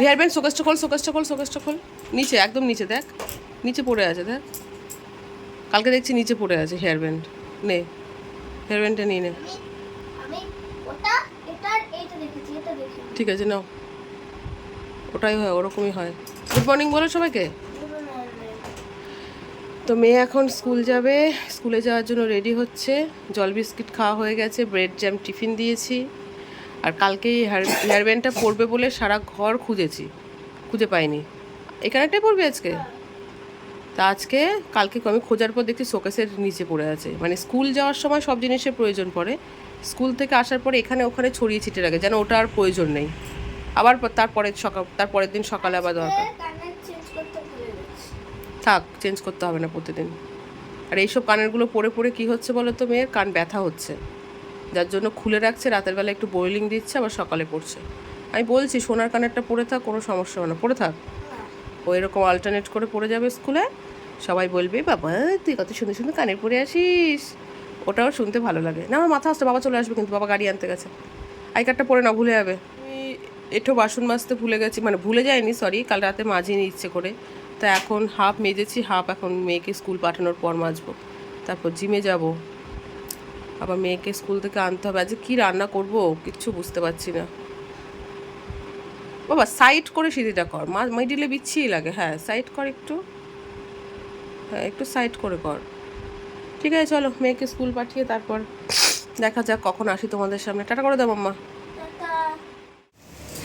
Hair band শোকেসটা খোল শোকেসটা খোল শোকেসটা খোল। নিচে একদম নিচে দেখ। নিচে পড়ে আছে দেখ। কালকে দেখছি নিচে পড়ে আছে হেয়ার ব্যান্ড। নে হেয়ার ব্যান্ডটা নিয়ে নে। ঠিক আছে নাও। ওটাই হয় ওরকমই হয়। গুড মর্নিং বলো সবাইকে। তো মেয়ে এখন স্কুল যাবে। স্কুলে যাওয়ার জন্য রেডি হচ্ছে। জল বিস্কিট খাওয়া হয়ে গেছে ব্রেড জ্যাম টিফিন দিয়েছি। আর কালকে হেয়ার হেয়ার ব্যান্ডটা পরবে বলে সারা ঘর খুঁজেছি খুঁজে পাইনি। এখানেটাই পড়বে আজকে? তা আজকে কালকে আমি খোঁজার পর দেখছি শোকেসের নিচে পড়ে আছে। মানে স্কুল যাওয়ার সময় সব জিনিসের প্রয়োজন পড়ে। স্কুল থেকে আসার পরে এখানে ওখানে ছড়িয়ে ছিটে রাখে যেন ওটা আর প্রয়োজন নেই। আবার তারপরে সকাল তারপরের দিন সকালে আবার দরকার। গেছি। থাক চেঞ্জ করতে হবে না প্রতিদিন। আর এইসব কানেরগুলো পরে পরে কি হচ্ছে বলো তো মেয়ের? কান ব্যথা হচ্ছে। যার জন্য খুলে রাখছে, রাতের বেলা একটু বোইলিং দিচ্ছে, আবার সকালে পড়ছে আমি বলছি, সোনার কানেরটা পরে থাক, কোনো সমস্যা হবে না, পরে থাক। ও এরকম অল্টারনেট করে পড়ে যাবে স্কুলে। সবাই বলবে, বাবা, তুই কত সুন্দর সুন্দর কানের পরে আসিস। ওটাও শুনতে ভালো লাগে। না, আমার মাথা আসতে, বাবা চলে আসবে কিন্তু, বাবা গাড়ি আনতে গেছে। আই কার্ডটা পরে না ভুলে যাবে। আমি এঠো বাসন মাজতে ভুলে গেছি মানে ভুলে যাইনি সরি কাল রাতে মাজিনি ইচ্ছে করে। তা এখন হাফ মেজেছি, হাফ এখন মেয়েকে স্কুল পাঠানোর পর মাজবো। তারপর জিমে যাব। আবার মেয়েকে স্কুল থেকে আনতে হবে। আজকে কী রান্না করব? কিচ্ছু বুঝতে পারছি না। বাবা সাইড করে সিঁড়িটা কর। মা মিডিলে বিচ্ছিই লাগে। হ্যাঁ সাইড কর একটু। হ্যাঁ একটু সাইড করে কর। ঠিক আছে চলো মেয়েকে স্কুল পাঠিয়ে তারপর দেখা যাক কখন আসি তোমাদের সামনে। টাটা করে দাও মাম্মা।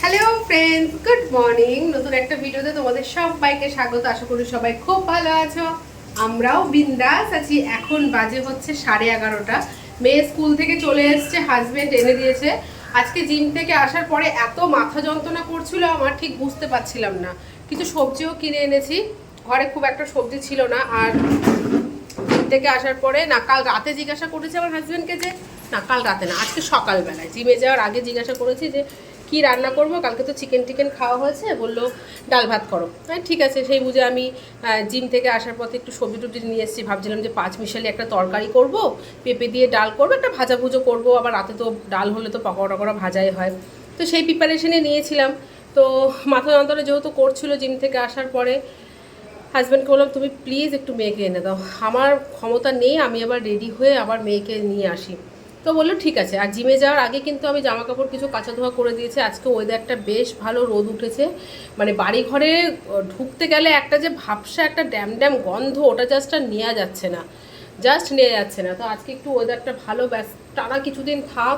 হ্যালো ফ্রেন্ডস গুড মর্নিং নতুন একটা ভিডিওতে তোমাদের সবাইকে স্বাগত। আশা করি সবাই খুব ভালো আছো। আমরাও বিন্দাস আছি। এখন বাজে হচ্ছে সাড়ে এগারোটা। মেয়ে স্কুল থেকে চলে এসছে হাজবেন্ড এনে দিয়েছে। আজকে জিম থেকে আসার পরে এত মাথা যন্ত্রণা করছিল আমার, ঠিক বুঝতে পারছিলাম না। কিছু সবজিও কিনে এনেছি। ঘরে খুব একটা সবজি ছিল না। আর জিম থেকে আসার পরে না, কাল রাতে জিজ্ঞাসা করেছি আমার হাজব্যান্ডকে যে, না, কাল রাতে না, আজকে সকালবেলায়। জিমে যাওয়ার আগে জিজ্ঞাসা করেছি যে কি রান্না করব? কালকে তো চিকেন টিকেন খাওয়া হয়েছে, বলল ডাল ভাত করো। হ্যাঁ ঠিক আছে, সেই বুঝে আমি জিম থেকে আসার পথে একটু সবজি টবজি নিয়ে এসেছি, ভাবছিলাম যে পাঁচ মিশালি একটা তরকারি করব, পেঁপে দিয়ে ডাল করব, একটা ভাজা ভুজো করব, আবার রাতে তো ডাল হলে তো পকোড়া টকোড়া ভাজাই হয়। তো সেই প্রিপারেশনে নিয়েছিলাম। তো মাথা যন্ত্রণা যেহেতু করছিল জিম থেকে আসার পরে হাজব্যান্ডকে বললাম, তুমি প্লিজ একটু মেয়েকে এনে দাও। আমার ক্ষমতা নেই, আমি আবার রেডি হয়ে আবার মেয়েকে নিয়ে আসি। তো বলল, ঠিক আছে। আর জিমে যাওয়ার আগে কিন্তু আমি জামা কাপড় কিছু কাঁচা ধোয়া করে দিয়েছি। আজকে ওয়েদারটা বেশ ভালো রোদ উঠেছে। মানে বাড়ি ঘরে ঢুকতে গেলে একটা যে ভাবসা, একটা ড্যাম ড্যাম গন্ধ, ওটা জাস্ট আর নেওয়া যাচ্ছে না। জাস্ট নেওয়া যাচ্ছে না। তো আজকে একটু ওয়েদারটা ভালো, ব্যাস, টানা কিছুদিন থাক।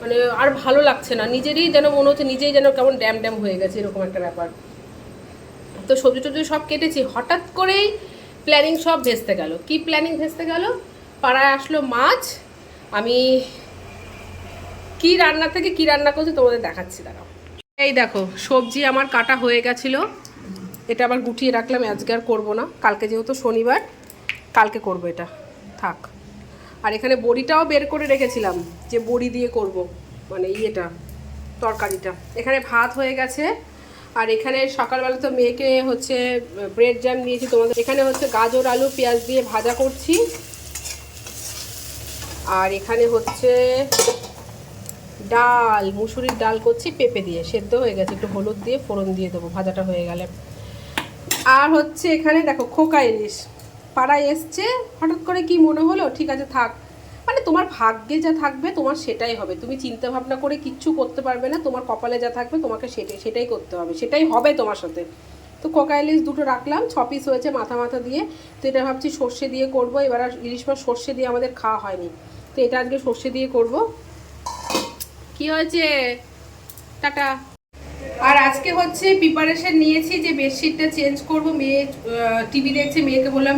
মানে আর ভালো লাগছে না। নিজেরই যেন মনে হচ্ছে, নিজেই যেন কেমন ড্যাম ড্যাম হয়ে গেছে, এরকম একটা ব্যাপার। তো সবজি টবজি সব কেটেছি। হঠাৎ করেই প্ল্যানিং সব ভেস্তে গেল। কি প্ল্যানিং ভেস্তে গেল? পাড়ায় আসলো মাছ আমি কি রান্না থেকে কি রান্না করছি তোমাদের দেখাচ্ছি, দাঁড়াও। এই দেখো, সবজি আমার কাটা হয়ে গেছিল। এটা আবার গুটিয়ে রাখলাম আজকে আর করব না। কালকে যেহেতু শনিবার, কালকে করব এটা। থাক। আর এখানে বড়িটাও বের করে রেখেছিলাম, যে বড়ি দিয়ে করব মানে ইয়েটা, তরকারিটা। এখানে ভাত হয়ে গেছে। আর এখানে সকালবেলা তো মেয়েকে হচ্ছে ব্রেড জ্যাম নিয়েছি তোমাদের। এখানে হচ্ছে গাজর, আলু, পেঁয়াজ দিয়ে ভাজা করছি। আর এখানে হচ্ছে ডাল, মুসুরির ডাল করছি, পেঁপে দিয়ে। সেদ্ধ হয়ে গেছে, একটু হলুদ দিয়ে ফোড়ন দিয়ে দেবো, ভাজাটা হয়ে গেলে। আর হচ্ছে এখানে দেখো, খোকা ইলিশ। পাড়ায় এসছে, হঠাৎ করে কি মনে হলো? ঠিক আছে, থাক। মানে তোমার ভাগ্যে যা থাকবে, তোমার সেটাই হবে। তুমি চিন্তা ভাবনা করে কিচ্ছু করতে পারবে না, তোমার কপালে যা থাকবে, তোমাকে সেটাই সেটাই করতে হবে। সেটাই হবে তোমার সাথে। তো কোকা ইলিশ দুটো রাখলাম, ছ পিস হয়েছে মাথা মাথা দিয়ে। তো এটা ভাবছি সর্ষে দিয়ে করব। এবার আর ইলিশ মাছ সর্ষে দিয়ে আমাদের খাওয়া হয়নি। তো এটা আজকে সর্ষে দিয়ে করব। কি হয়েছে? টাটা। আর আজকে হচ্ছে প্রিপারেশন নিয়েছি যে বেডশিটটা চেঞ্জ করব। মেয়ে টিভি দেখছে, মেয়েকে বললাম,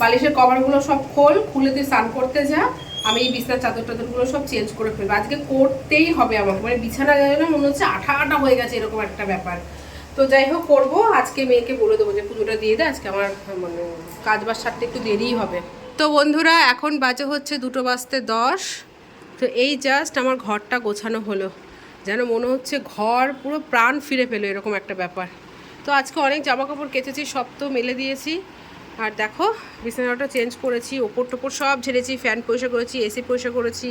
বালিশের কভারগুলো সব খোল, খুলে তুই স্নান করতে যা। আমি এই বিছনার চাদর টাদরগুলো সব চেঞ্জ করে ফেলব। আজকে করতেই হবে আমাকে। মানে বিছানা যেন মনে হচ্ছে আঠা আঠা হয়ে গেছে, এরকম একটা ব্যাপার। তো যাই হোক, করব। আজকে মেয়েকে বলে দেবো যে পুজোটা দিয়ে দে। আজকে আমার মানে কাজ বাজ সারতে একটু দেরিই হবে। তো বন্ধুরা, এখন বাজে হচ্ছে দুটো বাজতে দশ। তো এই জাস্ট আমার ঘরটা গোছানো হলো। যেন মনে হচ্ছে ঘর পুরো প্রাণ ফিরে পেল এরকম একটা ব্যাপার। তো আজকে অনেক জামা কাপড় কেচেছি, সব তো মেলে দিয়েছি। আর দেখো, বিছানাটা চেঞ্জ করেছি, ওপর টোপর সব ঝেড়েছি ফ্যান পরিষ্কার করেছি এসি পরিষ্কার করেছি,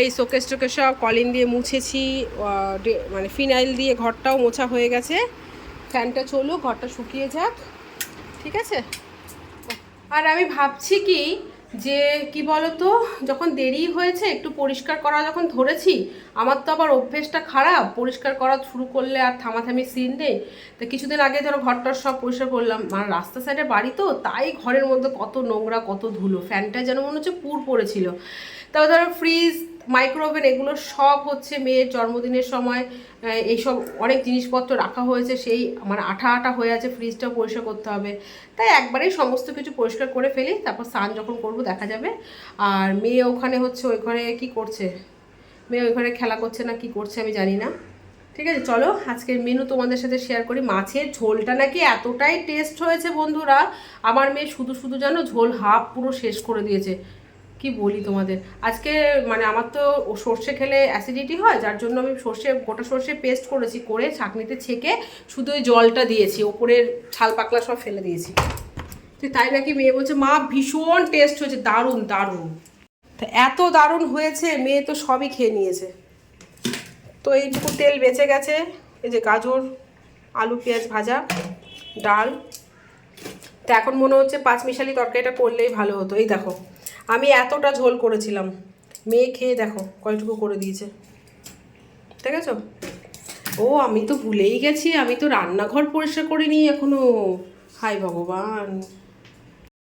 এই শোকেস টোকেস সব কলিন দিয়ে মুছেছি মানে ফিনাইল দিয়ে ঘরটাও মোছা হয়ে গেছে। ফ্যানটা চলুক, ঘরটা শুকিয়ে যাক, ঠিক আছে? আর আমি ভাবছি কি, যে কি বলতো, যখন দেরি হয়েছে, একটু পরিষ্কার করা যখন ধরেছি, আমার তো আবার অভ্যেসটা খারাপ। পরিষ্কার করা শুরু করলে আর থামাথামি সিন নেই। তো কিছুদিন আগে ধরো ঘরটার সব পরিষ্কার করলাম। মানে রাস্তা সাইডে বাড়ি তো, তাই ঘরের মধ্যে কত নোংরা, কত ধুলো। ফ্যানটা যেন মনে হচ্ছে পুর পড়েছিল। তারপর ধরো ফ্রিজ মাইক্রোওভেন এগুলো সব হচ্ছে মেয়ের জন্মদিনের সময় এইসব অনেক জিনিসপত্র রাখা হয়েছে, সেই মানে আঠা আঠা হয়ে আছে ফ্রিজটা পরিষ্কার করতে হবে। তাই একবারেই সমস্ত কিছু পরিষ্কার করে ফেলি, তারপর স্নান যখন করব দেখা যাবে। আর মেয়ে ওখানে হচ্ছে ওই ঘরে কি করছে? মেয়ে ওই ঘরে খেলা করছে না, কি করছে আমি জানি না। ঠিক আছে, চলো আজকের মেনু তোমাদের সাথে শেয়ার করি। মাছের ঝোলটা নাকি এতটাই টেস্ট হয়েছে বন্ধুরা, আমার মেয়ে শুধু শুধু যেন ঝোল হাফ পুরো শেষ করে দিয়েছে। কি বলি তোমাদের? আজকে মানে আমার তো সর্ষে খেলে অ্যাসিডিটি হয়, যার জন্য আমি সর্ষে, গোটা সর্ষে পেস্ট করেছি, করে ছাঁকনিতে ছেঁকে শুধু ওই জলটা দিয়েছি, ওপরের ছাল পাকলা সব ফেলে দিয়েছি। তো তাই নাকি মেয়ে বলছে, মা, ভীষণ টেস্ট হয়েছে, দারুণ দারুণ। তা এত দারুণ হয়েছে, মেয়ে তো সবই খেয়ে নিয়েছে। তো এইটুকু তেল বেঁচে গেছে, এই যে গাজর, আলু, পেঁয়াজ ভাজা, ডাল। তো এখন মনে হচ্ছে পাঁচ মিশালি তরকারিটা করলেই ভালো হতো। এই দেখো আমি এতটা ঝোল করেছিলাম। মেয়ে খেয়ে দেখো কয়টুকু করে দিয়েছে। ঠিক আছে ও, আমি তো ভুলেই গেছি। আমি তো রান্নাঘর পরিষ্কার করিনি এখনও। হাই ভগবান।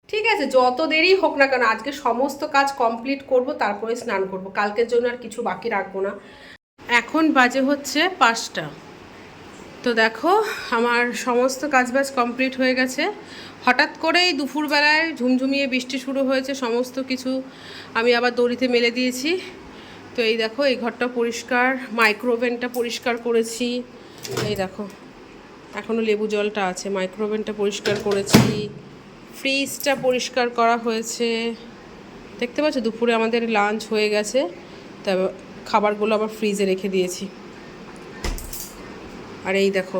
ঠিক আছে, যত দেরি হোক না কেন, আজকে সমস্ত কাজ কমপ্লিট করব, তারপরে স্নান করব। কালকের জন্য আর কিছু বাকি রাখব না। এখন বাজে হচ্ছে পাঁচটা। তো দেখো, আমার সমস্ত কাজবাজ কমপ্লিট হয়ে গেছে। হঠাৎ করেই দুপুরবেলায় ঝুমঝুমিয়ে বৃষ্টি শুরু হয়েছে, সমস্ত কিছু আমি আবার দড়িতে মেলে দিয়েছি। তো এই দেখো, এই ঘরটা পরিষ্কার মাইক্রোওভেনটা পরিষ্কার করেছি। এই দেখো এখনও লেবু জলটা আছে মাইক্রোওভেনটা পরিষ্কার করেছি। ফ্রিজটা পরিষ্কার করা হয়েছে। দেখতে পাচ্ছ, দুপুরে আমাদের লাঞ্চ হয়ে গেছে, তা খাবারগুলো আবার ফ্রিজে রেখে দিয়েছি। আর এই দেখো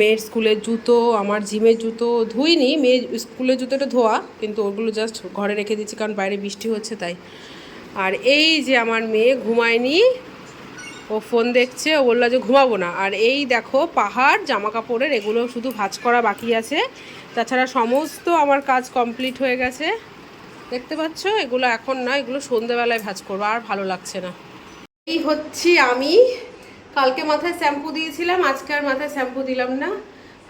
মেয়ের স্কুলের জুতো, আমার জিমের জুতো ধুইনি, মেয়ের স্কুলের জুতোটা ধোয়া, কিন্তু ওগুলো জাস্ট ঘরে রেখে দিচ্ছি কারণ বাইরে বৃষ্টি হচ্ছে তাই। আর এই যে আমার মেয়ে ঘুমায়নি, ও ফোন দেখছে, ও বলল যে ঘুমাবো না। আর এই দেখো পাহাড় জামা কাপড়ের এগুলো শুধু ভাঁজ করা বাকি আছে। তাছাড়া সমস্ত আমার কাজ কমপ্লিট হয়ে গেছে। দেখতে পাচ্ছ? এগুলো এখন না, এগুলো সন্ধেবেলায় ভাঁজ করব, আর ভালো লাগছে না। এই হচ্ছি আমি। কালকে মাথায় শ্যাম্পু দিয়েছিলাম, আজকে আর মাথায় শ্যাম্পু দিলাম না,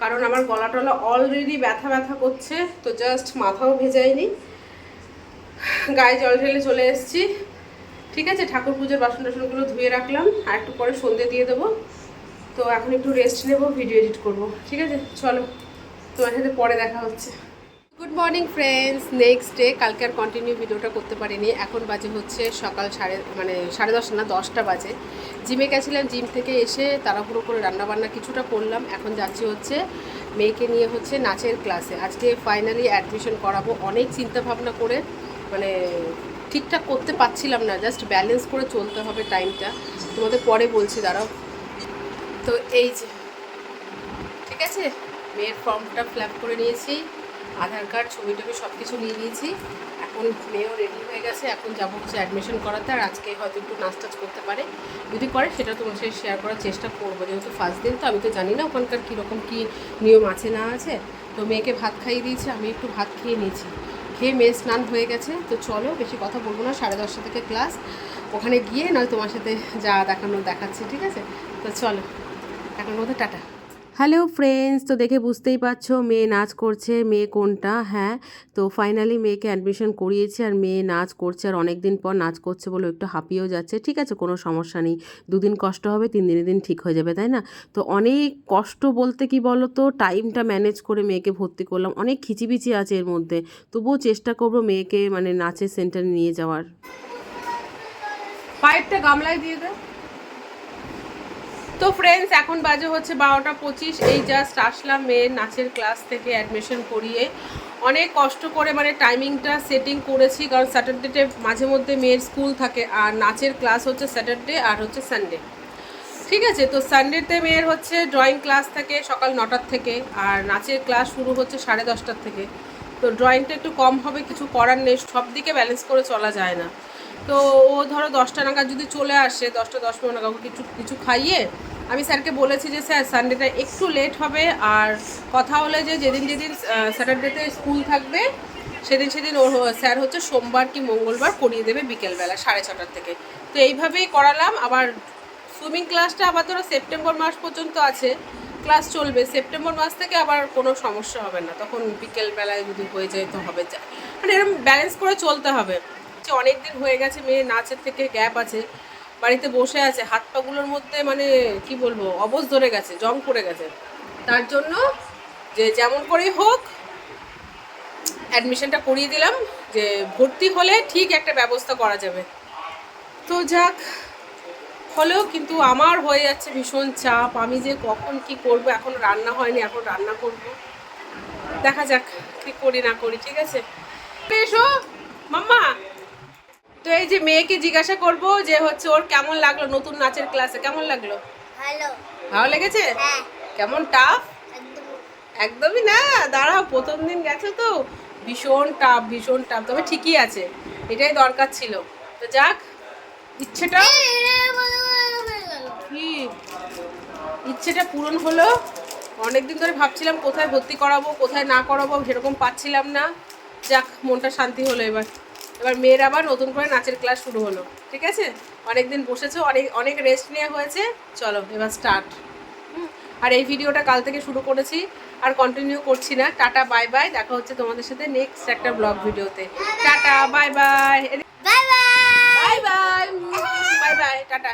কারণ আমার গলা টলা অলরেডি ব্যথা ব্যথা করছে, তো জাস্ট মাথাও ভেজাইনি গায়ে জল ঢেলে চলে এসেছি। ঠিক আছে, ঠাকুর পুজোর বাসন টাসনগুলো ধুয়ে রাখলাম, আর একটু পরে সন্ধে দিয়ে দেবো। তো এখন একটু রেস্ট নেব ভিডিও এডিট করব। ঠিক আছে? চলো, তোমার সাথে পরে দেখা হচ্ছে। Good morning friends next day কালকে আর কন্টিনিউ ভিডিওটা করতে পারিনি। এখন বাজে হচ্ছে সকাল সাড়ে মানে সাড়ে দশটা না, দশটা বাজে। জিমে গেছিলাম, জিম থেকে এসে তাড়াহুড়ো করে রান্নাবান্না কিছুটা করলাম। এখন যাচ্ছি হচ্ছে মেয়েকে নিয়ে হচ্ছে নাচের ক্লাসে আজকে ফাইনালি অ্যাডমিশন করাবো। অনেক চিন্তা ভাবনা করে মানে ঠিকঠাক করতে পারছিলাম না। জাস্ট ব্যালেন্স করে চলতে হবে টাইমটা তোমাদের পরে বলছি, দাঁড়াও। তো এই যে, ঠিক আছে? মেয়ের ফর্মটা ফিল করে নিয়েছি। আধার কার্ড, ছবি টবি সব কিছু নিয়ে নিয়েছি। এখন মেয়েও রেডি হয়ে গেছে। এখন যাব হচ্ছে অ্যাডমিশন করাতে আর আজকে হয়তো একটু নাচ টাচ করতে পারে। যদি করে সেটা তোমার সাথে শেয়ার করার চেষ্টা করব। যেহেতু ফার্স্ট দিন, তো আমি তো জানি না ওখানকার কীরকম কী নিয়ম আছে, না আছে। তো মেয়েকে ভাত খাইয়ে দিয়েছি, আমি একটু ভাত খেয়ে নিয়েছি। খেয়ে মেয়ে স্নান হয়ে গেছে। তো চলো, বেশি কথা বলব না। সাড়ে দশটা থেকে ক্লাস ওখানে গিয়ে নয় তোমার সাথে যা দেখানো দেখাচ্ছি, ঠিক আছে? তো চলো, এখন মধ্যে টাটা। হ্যালো ফ্রেন্ডস, তো দেখে বুঝতেই পারছ মেয়ে নাচ করছে, মেয়ে কোনটা? হ্যাঁ তো ফাইনালি মেয়েকে অ্যাডমিশন করিয়েছি আর মেয়ে নাচ করছে আর অনেক দিন পর নাচ করছে বলে একটু হাঁপিয়েও যাচ্ছে। ঠিক আছে, কোনো সমস্যা নেই। দুদিন কষ্ট হবে, তিন দিনের দিন ঠিক হয়ে যাবে, তাই না? তো অনেক কষ্ট বলতে কি বলো তো টাইমটা ম্যানেজ করে মেয়েকে ভর্তি করলাম। অনেক খিচিবিচি আছে এর মধ্যে। তবুও চেষ্টা করব মেয়েকে মানে নাচের সেন্টারে নিয়ে যাওয়ার। পাইপটা গামলায় দিয়ে দে। তো ফ্রেন্ডস এখন বাজে হচ্ছে বারোটা পঁচিশ। এই জাস্ট আসলাম মেয়ের নাচের ক্লাস থেকে অ্যাডমিশন করিয়ে। অনেক কষ্ট করে মানে টাইমিংটা সেটিং করেছি, কারণ স্যাটারডেতে মাঝে মধ্যে মেয়ের স্কুল থাকে, আর নাচের ক্লাস হচ্ছে স্যাটারডে আর হচ্ছে সানডে ঠিক আছে? তো সানডেতে মেয়ের হচ্ছে ড্রয়িং ক্লাস থাকে সকাল নটার থেকে, আর নাচের ক্লাস শুরু হচ্ছে সাড়ে দশটার থেকে। তো ড্রয়িংটা একটু কম হবে, কিছু করার নেই সব দিকে ব্যালেন্স করে চলা যায় না। তো ও ধরো দশটা নাগাদ যদি চলে আসে, দশটা, দশ পনেরো নাগাদ কিছু কিছু খাইয়ে, আমি স্যারকে বলেছি যে, স্যার সানডেটা একটু লেট হবে আর কথা হলে যে, যেদিন যেদিন স্যাটারডেতে স্কুল থাকবে, সেদিন সেদিন ওর স্যার হচ্ছে সোমবার কি মঙ্গলবার করিয়ে দেবে বিকেলবেলা, সাড়ে ছটার থেকে। তো এইভাবেই করালাম। আবার সুইমিং ক্লাসটা আবার ধরো সেপ্টেম্বর মাস পর্যন্ত আছে ক্লাস চলবে। সেপ্টেম্বর মাস থেকে আবার কোনো সমস্যা হবে না। তখন বিকেলবেলায় যদি হয়ে যায় তো হবে। মানে এরকম ব্যালেন্স করে চলতে হবে। যে অনেক দিন হয়ে গেছে মেয়ে নাচের থেকে গ্যাপ আছে। বাড়িতে বসে আছে, হাত পাগুলোর মধ্যে মানে কি বলব, অবশ ধরে গেছে, জং পড়ে গেছে। তার জন্য যে যেমন করেই হোক অ্যাডমিশনটা করিয়ে দিলাম যে ভর্তি হলে ঠিক একটা ব্যবস্থা করা যাবে। তো যাক, হলেও কিন্তু আমার হয়ে যাচ্ছে ভীষণ চাপ। আমি যে কখন কি করব, এখন রান্না হয়নি, এখন রান্না করব। দেখা যাক কি করি না করি, ঠিক আছে? এসো, মাম্মা! তো এই যে মেয়েকে জিজ্ঞাসা করব যে হচ্ছে ওর কেমন লাগল নতুন নাচের ক্লাসে? কেমন লাগল? ভালো। ভালো লেগেছে? হ্যাঁ। কেমন টাফ একদম। একদমই না। দাঁড়াও প্রথম দিন গেছো তো? ভীষণ টাফ ভীষণ টাফ তবে ঠিকই আছে। এটাই দরকার ছিল। তো যাক ইচ্ছেটা? কি? ইচ্ছেটা পূরণ হলো? অনেকদিন ধরে ভাবছিলাম কোথায় ভর্তি করাবো কোথায় না করাবো সেরকম পাচ্ছিলাম না। যাক মনটা শান্তি হলো এবার। এবার মেয়ের আবার নতুন করে নাচের ক্লাস শুরু হলো ঠিক আছে? অনেক দিন বসেছে অনেক অনেক রেস্ট নেওয়া হয়েছে। চলো এবার স্টার্ট আর এই ভিডিওটা কাল থেকে শুরু করেছি আর কন্টিনিউ করছি না। টাটা বাই বাই দেখা হচ্ছে তোমাদের সাথে নেক্সট একটা ব্লগ ভিডিওতে tata bye bye bye bye bye bye tata.